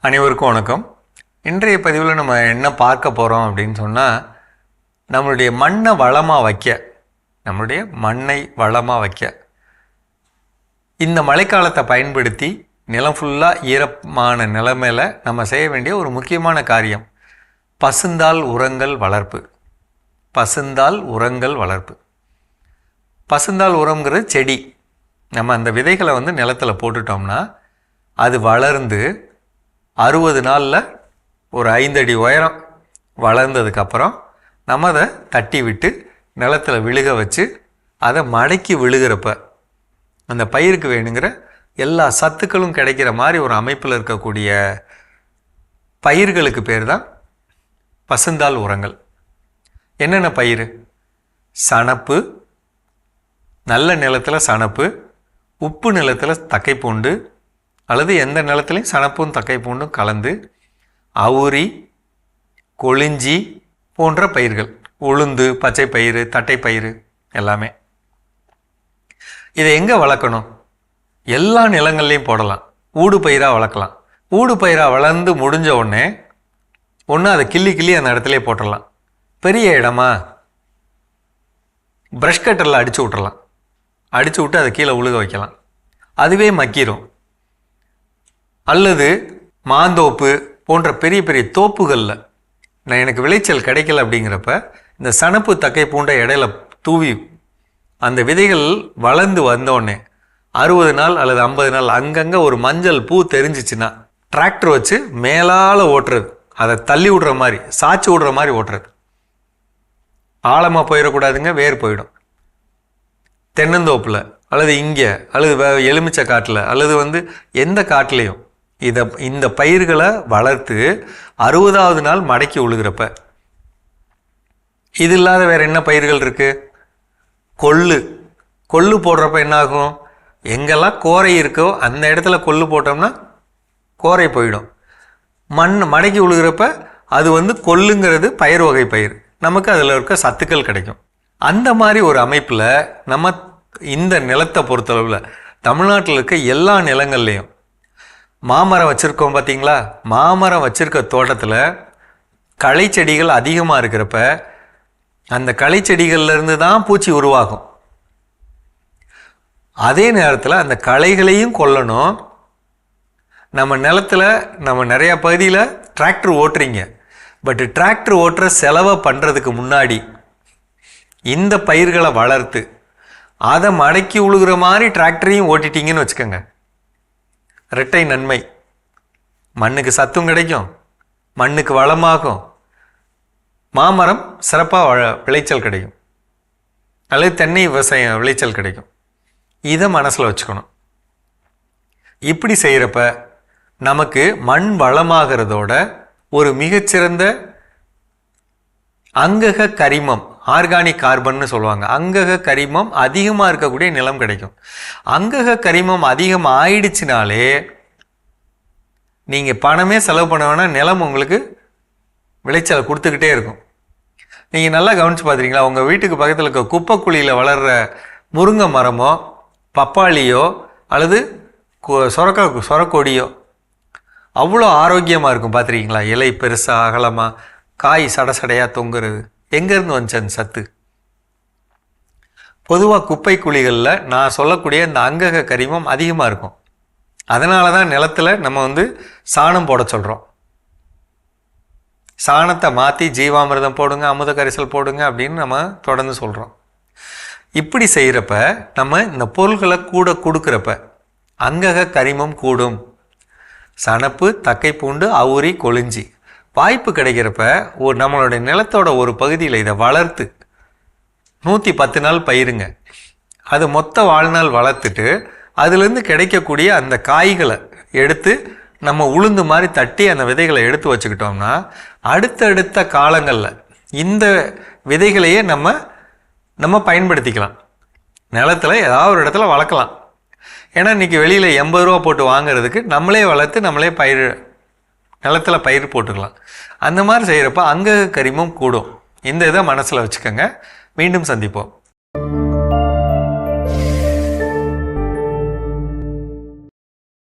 அனைவருக்கும் வணக்கம். இன்றைய பதிவில் நம்ம என்ன பார்க்க போகிறோம் அப்படின்னு சொன்னால் நம்மளுடைய மண்ணை வளமாக வைக்க நம்மளுடைய மண்ணை வளமாக வைக்க. இந்த மழைக்காலத்தை பயன்படுத்தி நிலம் ஃபுல்லாக ஈரமான நிலைமையில் நம்ம செய்ய வேண்டிய ஒரு முக்கியமான காரியம் பசுந்தால் உரங்கள் வளர்ப்பு. பசுந்தால் உரங்கள் வளர்ப்பு. பசுந்தால் உரம்ங்கிறது செடி. நம்ம அந்த விதைகளை வந்து நிலத்தில் போட்டுட்டோம்னா அது வளர்ந்து அறுபது நாளில் ஒரு ஐந்தடி உயரம் வளர்ந்ததுக்கப்புறம் நம்ம அதை தட்டி விட்டு நிலத்தில் விழுக வச்சு அதை மடக்கி விழுகிறப்ப அந்த பயிருக்கு வேணுங்கிற எல்லா சத்துக்களும் கிடைக்கிற மாதிரி ஒரு அமைப்பில் இருக்கக்கூடிய பயிர்களுக்கு பேர் தான் பசுந்தால் உரங்கள். என்னென்ன பயிர்? சணப்பு நல்ல நிலத்தில் சணப்பு உப்பு நிலத்தில் தக்கைப்பூண்டு அல்லது எந்த நிலத்துலையும் சணப்பும் தக்கைப்பூண்டும் கலந்து அவுரி கொளிஞ்சி போன்ற பயிர்கள். உளுந்து பச்சை பயிறு தட்டைப்பயிறு எல்லாமே. இதை எங்கே வளர்க்கணும்? எல்லா நிலங்கள்லையும் போடலாம். ஊடு பயிராக வளர்க்கலாம். ஊடு பயிராக வளர்ந்து முடிஞ்ச உடனே ஒன்று அதை கிள்ளி கிள்ளி அந்த இடத்துல போட்டுடலாம். பெரிய இடமா? ப்ரஷ் கட்டரில் அடித்து விட்டுறலாம். அடித்து விட்டு அதை கீழே உழுக வைக்கலாம். அதுவே மக்கிரும். அல்லது மாந்தோப்பு போன்ற பெரிய பெரிய தோப்புகளில். நான் எனக்கு விளைச்சல் கிடைக்கல அப்படிங்கிறப்ப இந்த சணப்பு தக்கை பூண்டை இடையில தூவி அந்த விதைகள் வளர்ந்து வந்தோடனே அறுபது நாள் அல்லது ஐம்பது நாள் அங்கங்கே ஒரு மஞ்சள் பூ தெரிஞ்சிச்சுன்னா டிராக்டர் வச்சு மேலால் ஓட்டுறது. அதை தள்ளி விடுற மாதிரி சாய்ச்சி விடுற மாதிரி ஓட்டுறது. ஆழமாக போயிடக்கூடாதுங்க வேர் போயிடும். தென்னந்தோப்பில் அல்லது இங்கே அல்லது வே- எலுமிச்சை காட்டில் அல்லது வந்து எந்த காட்டிலையும் இதை இந்த பயிர்களை வளர்த்து அறுபதாவது நாள் மடக்கி உழுகிறப்ப இது இல்லாத வேறு என்ன பயிர்கள் இருக்குது கொள்ளு. கொள்ளு போடுறப்ப என்ன ஆகும் எங்கெல்லாம் கோரை இருக்கோ அந்த இடத்துல கொள்ளு போட்டோம்னா கோரை போயிடும். மண் மடக்கி உழுகிறப்ப அது வந்து கொள்ளுங்கிறது பயிர் வகை பயிர். நமக்கு அதில் இருக்க சத்துக்கள் கிடைக்கும். அந்த மாதிரி ஒரு அமைப்பில் நம்ம இந்த நிலத்தை பொறுத்தளவில் தமிழ்நாட்டில் இருக்க எல்லா நிலங்கள்லேயும் மாமரம் வச்சுருக்கோம் பார்த்தீங்களா மாமரம் வச்சுருக்க தோட்டத்தில் களை செடிகள் அதிகமாக இருக்கிறப்ப அந்த களை தான் பூச்சி உருவாகும். அதே நேரத்தில் அந்த களைகளையும் கொல்லணும். நம்ம நிலத்துல நம்ம நிறையா பகுதியில் டிராக்டர் ஓட்டுறீங்க. பட் டிராக்டர் ஓட்டுற செலவை பண்ணுறதுக்கு முன்னாடி இந்த பயிர்களை வளர்த்து அதை மடக்கி உழுகிற மாதிரி டிராக்டரையும் ஓட்டிட்டீங்கன்னு வச்சுக்கோங்க. இரட்டை நன்மை. மண்ணுக்கு சத்தும் கிடைக்கும். மண்ணுக்கு வளமாகும். மாமரம் சிறப்பாக விளைச்சல் கிடைக்கும். அல்லது தென்னை விவசாயம் விளைச்சல் கிடைக்கும். இதை மனசில் வச்சுக்கணும். இப்படி செய்கிறப்ப நமக்கு மண் வளமாகிறதோட ஒரு மிகச்சிறந்த அங்கக கரிமம் ஆர்கானிக் கார்பன்னு சொல்லுவாங்க. அங்கக கரிமம் அதிகமாக இருக்கக்கூடிய நிலம் கிடைக்கும். அங்கக கரிமம் அதிகம் ஆயிடுச்சுனாலே நீங்கள் பணமே செலவு பண்ண வேணால் நிலம் உங்களுக்கு விளைச்சலை கொடுத்துக்கிட்டே இருக்கும். நீங்கள் நல்லா கவனிச்சு பார்த்துறீங்களா உங்கள் வீட்டுக்கு பக்கத்தில் இருக்க குப்பைக்குழியில் வளர்கிற முருங்கை மரமோ பப்பாளியோ அல்லது கொ- சொரக்கொடியோ அவ்வளோ ஆரோக்கியமாக இருக்கும். பார்த்துருக்கீங்களா? இலை பெருசாக அகலமாக காய் சட சடையாக தொங்குறது. எங்கேருந்து வந்துச்சு அந்த சத்து? பொதுவாக குப்பை குழிகளில் நான் சொல்லக்கூடிய இந்த அங்கக கரிமம் அதிகமாக இருக்கும். அதனால தான் நிலத்துல நம்ம வந்து சாணம் போட சொல்கிறோம் சாணத்தை மாற்றி ஜீவாமிர்தம் போடுங்க அமுத கரிசல் போடுங்க அப்படின்னு நம்ம தொடர்ந்து சொல்கிறோம் இப்படி செய்கிறப்ப நம்ம இந்த பொருள்களை கூட கொடுக்குறப்ப அங்கக கரிமம் கூடும். சணப்பு தக்கை பூண்டு அவுரி கொளிஞ்சி. வாய்ப்பு கிடைக்கிறப்ப ஒரு நம்மளுடைய நிலத்தோட ஒரு பகுதியில் இதை வளர்த்து நூற்றி பத்து நாள் பயிருங்க. அது மொத்த வாழ்நாள் வளர்த்துட்டு அதுலேருந்து கிடைக்கக்கூடிய அந்த காய்களை எடுத்து நம்ம உளுந்து மாதிரி தட்டி அந்த விதைகளை எடுத்து வச்சுக்கிட்டோம்னா அடுத்தடுத்த காலங்களில் இந்த விதைகளையே நம்ம நம்ம பயன்படுத்திக்கலாம். நிலத்தில் ஏதாவது ஒரு இடத்துல வளர்க்கலாம். ஏன்னா இன்றைக்கி வெளியில் எண்பது ரூபா போட்டு வாங்குறதுக்கு நம்மளே வளர்த்து நம்மளே பயிர் நிலத்தில் பயிர் போட்டுக்கலாம். அந்த மாதிரி செய்கிறப்ப அங்க கரிமம் கூடும். இந்த இதை மனசில் வச்சுக்கோங்க. மீண்டும் சந்திப்போம்.